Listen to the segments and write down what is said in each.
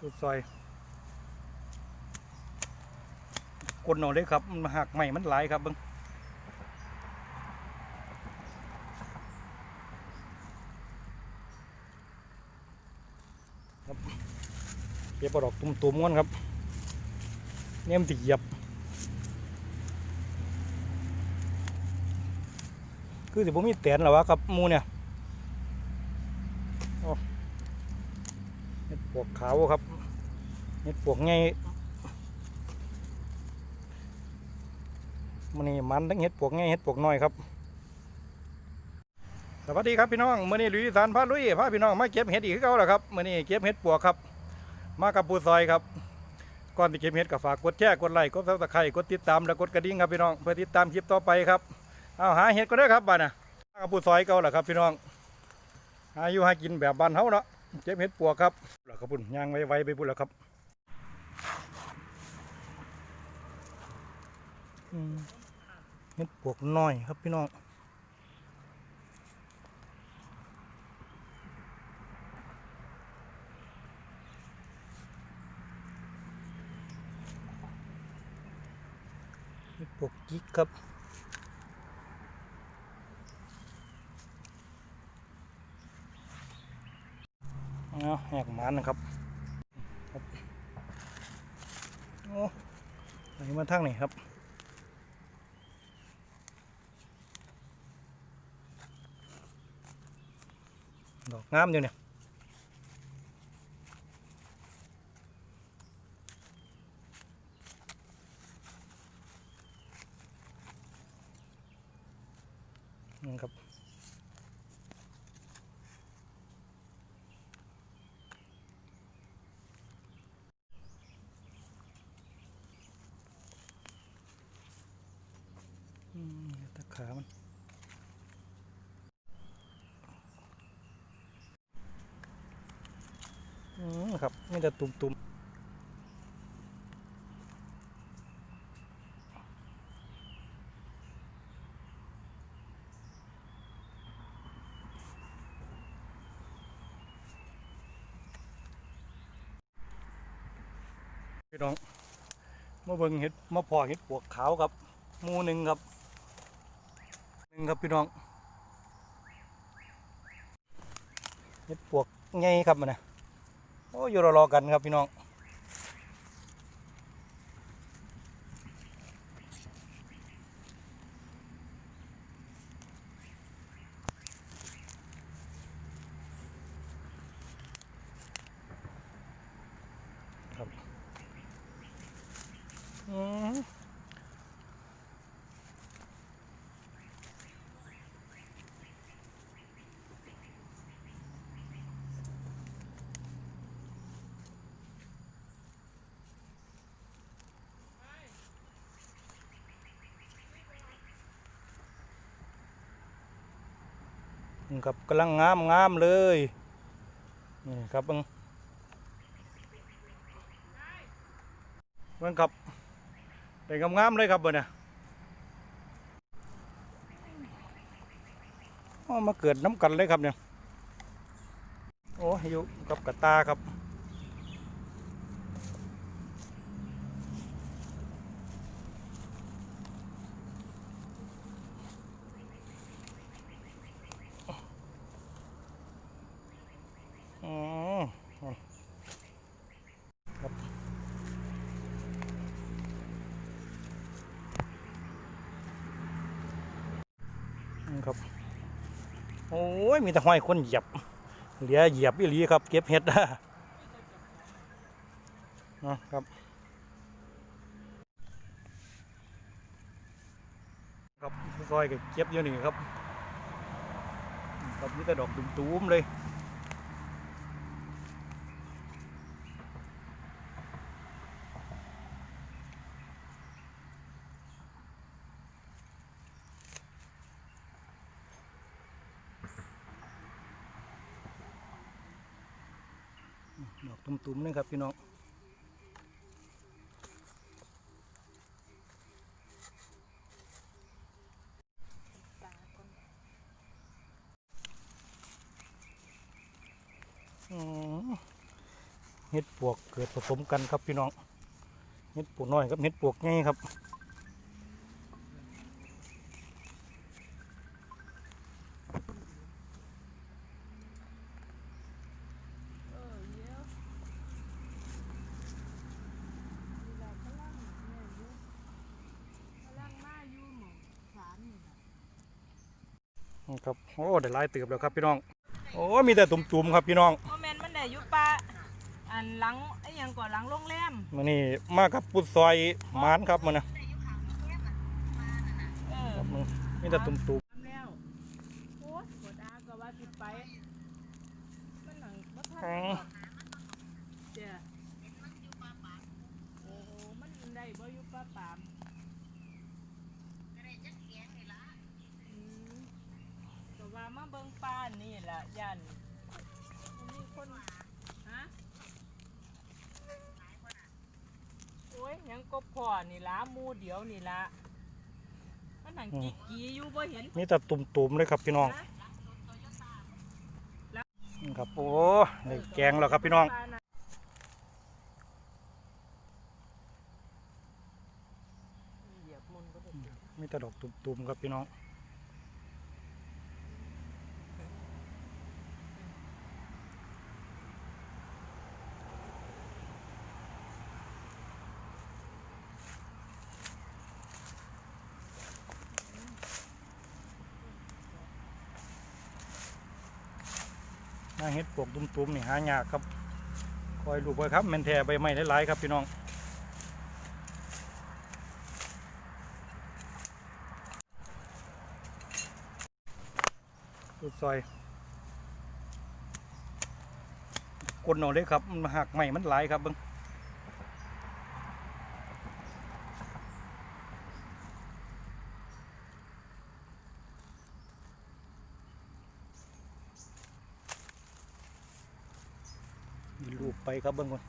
สุดซอยกดเอาเลยครับมันหักใหม่มันหลายครับเบิ้งครับเก็บเอาดอกตุ่มๆกันครับเนี่ยมันติเหยียบ คือสิผมมีแตนแล้ววะครับมูเนี่ยโอ้เห็ด ปวกขาวครับเห็ดปวกไงมันนี่มันทั้งเห็ดปวกไงเห็ดปวกน้อยครับ สวัสดีครับพี่น้องมื่อนี้ลุยสานพาลุยพาพี่น้องมาเก็บเห็ดอีกเก่าแล้วครับมื่อนี้เก็บเห็ดปวกครับ มากับปูซอยครับก่อนที่เก็บเห็ดก็ฝากกดแชร์กดไลค์กดซับสไครต์กดติดตามและกดกระดิ่งครับพี่น้องเพื่อติดตามคลิปต่อไปครับเอาหาเห็ดก็ได้ครับบ้านน่ะกับผู้ซอยเก่าแหละครับพี่น้องหาอยู่หากินแบบบ้านเฮาเนาะเจ็บเห็ดปวกครับ แล้วครับพุ่นยางไวๆไปพุ่นแล้วครับอืมเห็ดปวกน้อยครับพี่น้องเห็ดปวกจิกครับ เอาแหกมันนะครับโอ้ไหนมาทางไหนครับดอกงามอยู่เนี่ยนี่ครับ อื มตะขามันอืมครับไม่จะตุ่มตุ่มพี่น้องมาเบิ่งเห็ดมาพอเห็ดปวกขาวครับหมูหนึ่งครับ หนึ่งครับพี่น้องเห็ดปวกไงครับมันนะโอ้ยรอรอกันครับพี่น้อง ครับกำลังงามงามเลยนี่ครับเบังเบังครับแด้งามงามๆเลยครับเบอร์เนี่ยอ้มาเกิดน้ำกันเลยครับเนี่ยโอ้อยู่กับกระตาครับอืมครับนี่ ครับ โอ้ย มีแต่ห้อยคนเหยียบ เหลือเหยียบอีหลีครับ เก็บเห็ดนะครับ ครับซอยก็เก็บอยู่นี่ครับ ครับนี่แต่ดอกตุ้มๆเลย ดอกตุ้มๆนี่ครับพี่น้องเห็ดปวกเกิดผสมกันครับพี่น้องเห็ดปวกน้อยกับเห็ดปวกใหญ่ครับ เออเดี๋ยวนี่แหละกำลังเนี่ยอยู่กำลังมาอยู่หม่องศาลนี่ล่ะ ครับโอ้ได้หลายเติบแล้วครับพี่น้องโอ้มีแต่ตุ่มๆครับพี่น้องโมเมนมันได้อยู่ป่าอันหลังไอ้หยังก่อนหลังโรงแรมมันนี่มากับปุดซอยหมานครับมันนะเออครับมึงมีแต่ตุ่มทำแล้วโอ้ยกดอาก็ว่าสิไปมันหนังบ่ทันๆอืมเจ้าโอ้โหมันได้บ่อยู่ป่าปามอืมก็ว่า มาเบิ่งป่านี่ล่ะยันมันมีคนฮะโอ้ยหยังก็พอนี่ล่ะหมูเดียวนี่ล่ะมันหนังกีกีอยู่บ่เห็นมีแต่ตุ่มๆเลยครับพี่น้องนะครับโอ้ได้แกงแล้วครับพี่น้องเหยียบมุนก็ได้มีแต่ดอกตุ่มๆครับพี่น้อง มาเห็ดปวกตุ้มๆนี่หายากครับ คอยลูกไว้ครับแมนแทใบไม้หลายๆครับพี่น้องสุดซอยกลนเอาเลยครับมันหักใหม่มันหลายครับเบิ้ง มีรูไปครับเบิ้งก่อน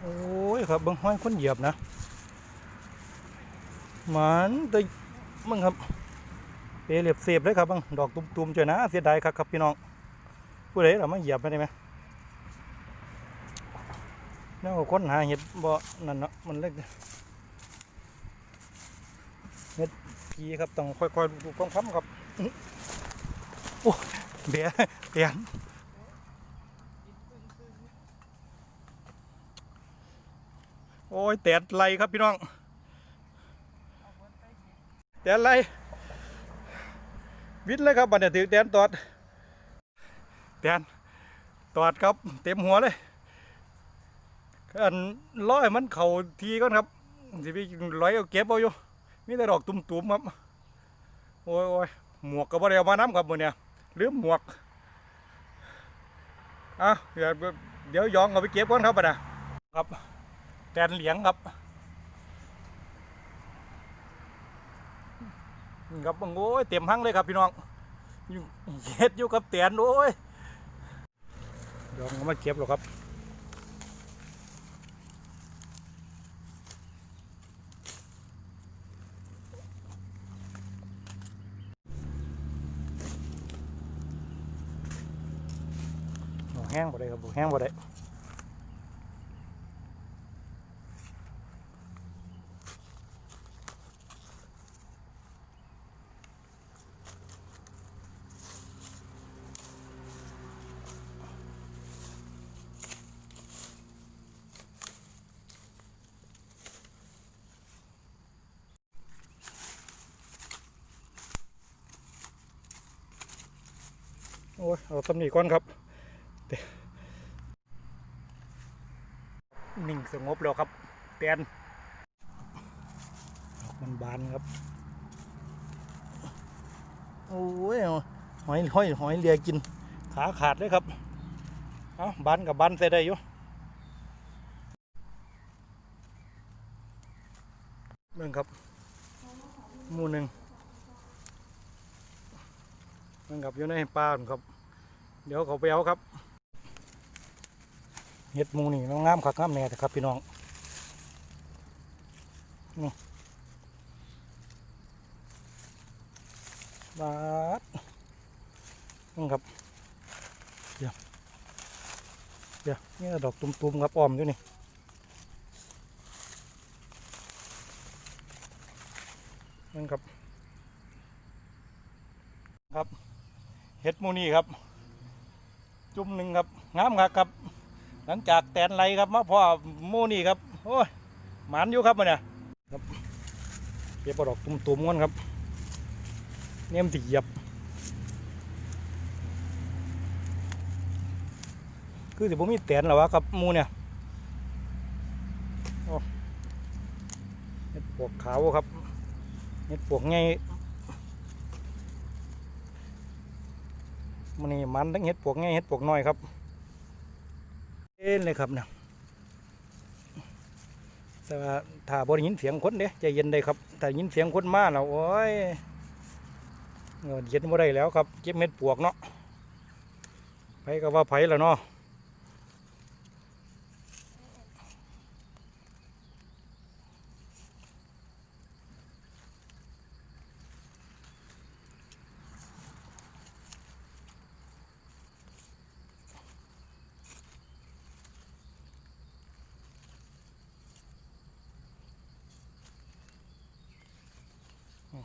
โอ้ยครับเบิ้งห้อยคนเหยียบนะ มันแต่ มึงครับเปรียบเสียบเลยครับเบังดอกตุ่มๆจ้านะเสียดายครับครับพี่น้องผู้ใดเรามาเหยียบไปได้ไหมนี่นคนหาเห็ดบ่นั่นเนาะมันเล็กเห็ดพีครับต้องค่อยๆดูกล้องๆครับโอ้เบียเปลี่ยนโอ้ยแตดไหลครับพี่น้อง แตดไหลวิทย์เลยครับบัดเนี่ยถือแตนตอดแตนตอดครับ เต็มหัวเลยอันร้อยมันเข่าทีก่อนครับสิพี่ร้อยเอาเก็บเอาอยู่มีแต่ดอกตุ่มๆครับโอ้ยโอ้ยหมวกก็บ่ได้เอามาน้ำครับมือเนี่ยลืมหมวกอะเดี๋ยวยวยองเอาไปเก็บก่อนครับบัดนะ ครับแตนเหลียงครับ ครับโอ้ยเต็มหังเลยครับพี่น้องอยู่เฮ็ดอยู่กับเตียนโอ้ยเดี๋ยวเอามาเก็บหรอกครับแห้งบ่ได้ครับแห้งบ่ได้ อ้ยเอาตำหนิก่อนครับเตนิ่งสงบแล้วครับเตียนมันบานครับโอ้ยหอยหอยหอยเลียกิน ขาขาดเลยครับเอาบานกับบานใส่ได้อยู่เบิ่งครับหมูหนึ่งมันกับอยู่ในป่าครับ เดี๋ยวเขาไปเอาครับเห็ดมูนี่น้องงามคักงามแน่แต่ครับพี่น้องนี่บาดนี่ครับเดี๋ยวเดี๋ยวนี่ดอกตุ่มๆครับอ้อมอยู่นี่นั่นครับ ครับ เห็ดมูนี่ครับ จุ่มหนึ่งครับงามครับครับ หลังจากแตนไรครับมาพ่อมูนี่ครับโอ้ยหมันอยู่ครับมันเนี่ยครับเก็บเอดอกตุ่มๆกันครับเนี่ยมันติเหยียบ คือสิผมมีแตนแล้ววะครับมูเนี่ยโอ้เห็ดปวกขาวครับเห็ดปวกไง มันนี่มันทั้งเห็ดปวกไงเห็ดปวกน้อยครับเอ็นเลยครับเนี่ยแต่ว่าถ้าบ่ได้ยินเสียงคนเด้ใจเย็นได้ครับแต่ยินเสียงคนมากเราโอ้ยเย็นบ่ได้แล้วครับเก็บเม็ดปวกเนาะไผก็ว่าไผแล้วเนาะ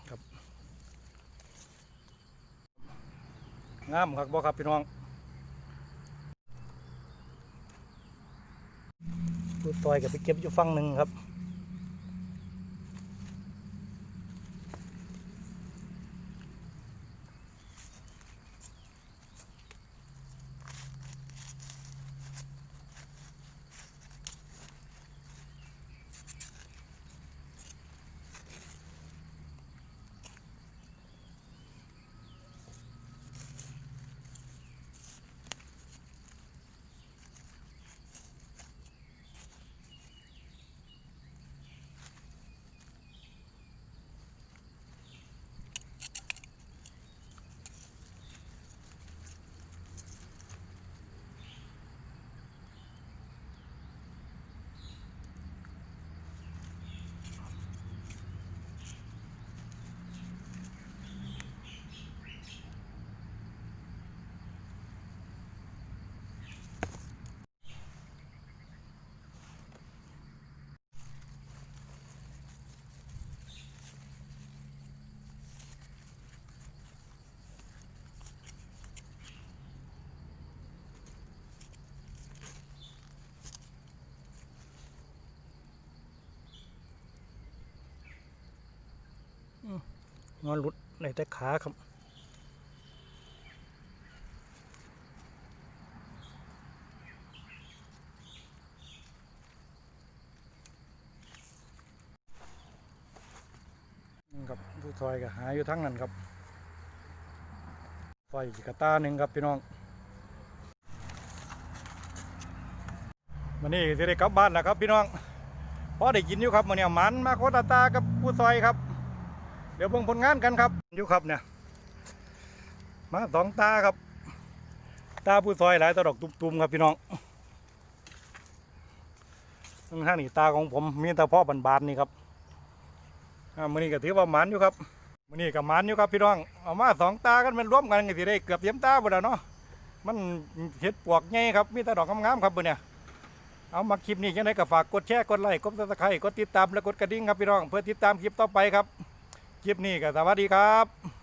ครับ งามครับบ่ครับพี่น้องผู้ต่อยก็ไปเก็บอยู่ฝั่งหนึ่งครับ งอนหลุดในแต่ขาครับนั่ครับผู้ซอยก็หาอยู่ทั้งนั้นครับไฟกระตาหนึ่งครับพี่น้องมันนี่จะได้กลับบ้านแล้วครับพี่น้องพอได้กินอยู่ครับมันเนี่ยหมันมาโคตรตากับผู้ซอยครับ เดี๋ยวเบิ่งผลงานกันครับอยู่ครับเนี่ยมาสองตาครับ ตาผู้ซอยหลายตาดอกตุ่มๆครับพี่น้องทั้งห้านี่ตาของผมมีต่พ่อบานๆนี่ครับอ่ามื้อนี้ก็ถือว่าหมันอยู่ครับมือนี้ก็หมันอยู่ครับพี่น้องเอามาสองตากันมันร่วมกันก็สิได้เกือบเต็มตาบ่แล้วเนาะมันเห็ดปวกไงครับมีต่ดอกงามๆครับมื้อเนี่ยเอามาคลิปนี้ยังไงก็ฝากกดแชร์กดไลค์กดซับสไครต์กดติดตามและกดกระดิ่งครับพี่น้องเพื่อติดตามคลิปต่อไปครับ ลิปนี้ก็สวัสดีครับ